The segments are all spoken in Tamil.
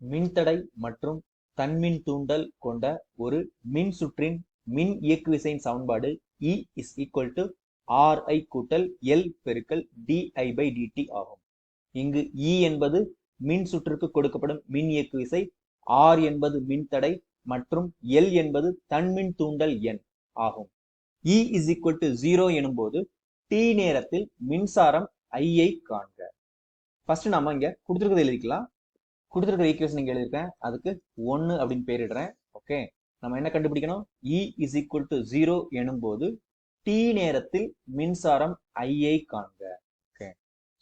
மின்தடை மற்றும் தன்மின் தூண்டல் கொண்ட ஒரு மின் சுற்றின் மின் இயக்குவிசையின் சமன்பாடு E is equal to R I கூட்டல் எல் பெருக்கல் D I by D T ஆகும். இங்கு இ என்பது மின் சுற்றுக்கு கொடுக்கப்படும் மின் இயக்கு விசை ஆர் என்பது மின்தடை மற்றும் எல் என்பது தன்மின் தூண்டல் எண் ஆகும். இ is equal to 0 எனும்போது டி நேரத்தில் மின்சாரம் ஐயை காண்க. ஃபர்ஸ்ட் நாம இங்க கொடுத்துருக்கதை எழுதிக்கலாம். கொடுத்துருக்கிற ஈக்குவேஷன் இங்க அதுக்கு ஒன்னு அப்படின்னு பேரிடுறேன் ஓகே நம்ம என்ன கண்டுபிடிக்கணும்? இ is டு to 0 எனும்போது டி நேரத்தில் மின்சாரம் ஐயை காண்க. ஓகே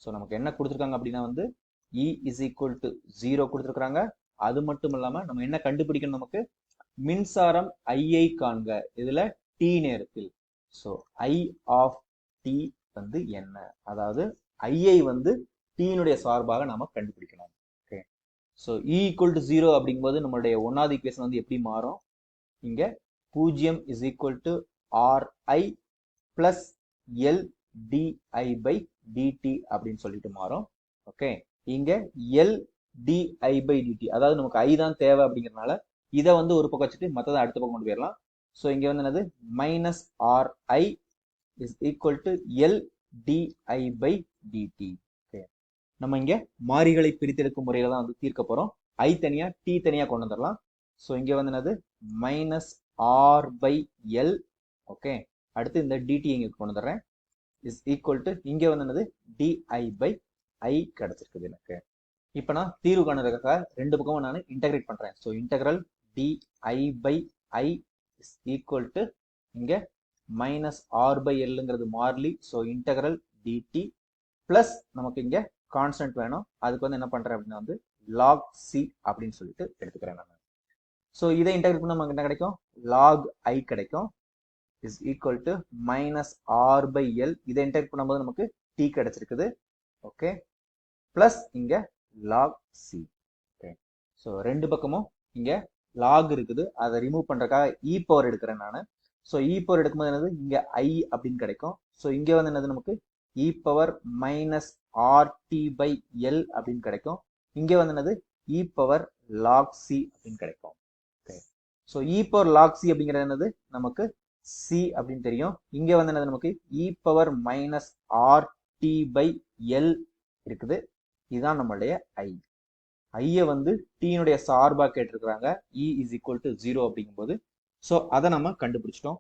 ஸோ நமக்கு என்ன கொடுத்துருக்காங்க அப்படின்னா வந்து e E is equal to zero கொடுத்துருக்குறாங்க. அது மட்டும் இல்லாம நம்ம என்ன கண்டுபிடிக்கணும் நமக்கு? மின்சாரம் ஐயை காண்க. இதுல டி நேரத்தில். ஸோ ஐ ஆஃப் டி வந்து என்ன? அதாவது ஐயை வந்து டீனுடைய சார்பாக நாம கண்டுபிடிக்கணும். So E equal to zero அப்படிங்கும்போது நம்மளுடைய ஒன்னாவது ஈக்குவேஷன் வந்து எப்படி மாறும்? இங்கே பூஜ்ஜியம் is equal to R I plus L D I by D T அப்படின்னு சொல்லிட்டு மாறும். ஓகே இங்கே எல் டிஐ பை டிடி அதாவது நமக்கு ஐ தான் தேவை அப்படிங்கறதுனால இதை வந்து ஒரு பக்கம் வச்சுட்டு மற்றதை அடுத்த பக்கம் கொண்டு போயிடலாம். ஸோ இங்கே வந்து என்னது? Minus R I is equal to L D I by D T நம்ம இங்கே மாறிகளை பிரித்தெடுக்கும் முறையில தான் வந்து தீர்க்க போகிறோம் ஐ தனியாக டி தனியாக கொண்டு வந்துடலாம். ஸோ இங்கே வந்து என்னது? Minus R by L okay அடுத்து இந்த டிடி இங்கே கொண்டு வந்துடுறேன். இஸ் ஈக்குவல் டு இங்கே வந்து என்னது? டிஐ பை ஐ கிடச்சிருக்குது எனக்கு. இப்போ நான் தீர்வு காணுறதுக்காக ரெண்டு பக்கமும் நான் இன்டகிரேட் பண்ணுறேன் so integral D I by I is equal to இங்கே மைனஸ் ஆர் பை எல்லுங்கிறது Marley so integral D T plus நமக்கு இங்கே கான்ஸ்டன்ட் வேணும். அதுக்கு வந்து என்ன பண்ணுறேன் அப்படின்னா வந்து லாக் சி அப்படின்னு சொல்லிட்டு எடுத்துக்கிறேன் நான். ஸோ இதை இன்டகிரேட் பண்ண நமக்கு என்ன கிடைக்கும்? லாக் ஐ கிடைக்கும். Is equal to minus R by L இதை இன்டகிரேட் பண்ணும்போது நமக்கு டி கிடைச்சிருக்குது. ஓகே ப்ளஸ் இங்கே லாக் சி ஓகே ஸோ ரெண்டு பக்கமும் இங்கே லாக் இருக்குது. அதை ரிமூவ் பண்ணுறக்காக இ பவர் எடுக்கிறேன் நான். ஸோ இ பவர் எடுக்கும்போது என்னது? இங்கே ஐ அப்படின்னு கிடைக்கும். ஸோ இங்கே வந்து என்னது நமக்கு? E power minus R T by L அப்படின்னு கிடைக்கும். இங்கே வந்து என்னது? இ பவர் லாக் சி அப்படின்னு கிடைக்கும். Okay so E power log C அப்படிங்கிறது என்னது? நமக்கு சி அப்படின்னு தெரியும். இங்கே வந்து என்னது நமக்கு? E power minus R T by L இருக்குது. இதுதான் நம்மளுடைய ஐ ஐயை வந்து டீனுடைய சார்பா கேட்டிருக்கிறாங்க. E is equal to zero அப்படிங்கும்போது. ஸோ அதை நம்ம கண்டுபிடிச்சிட்டோம்.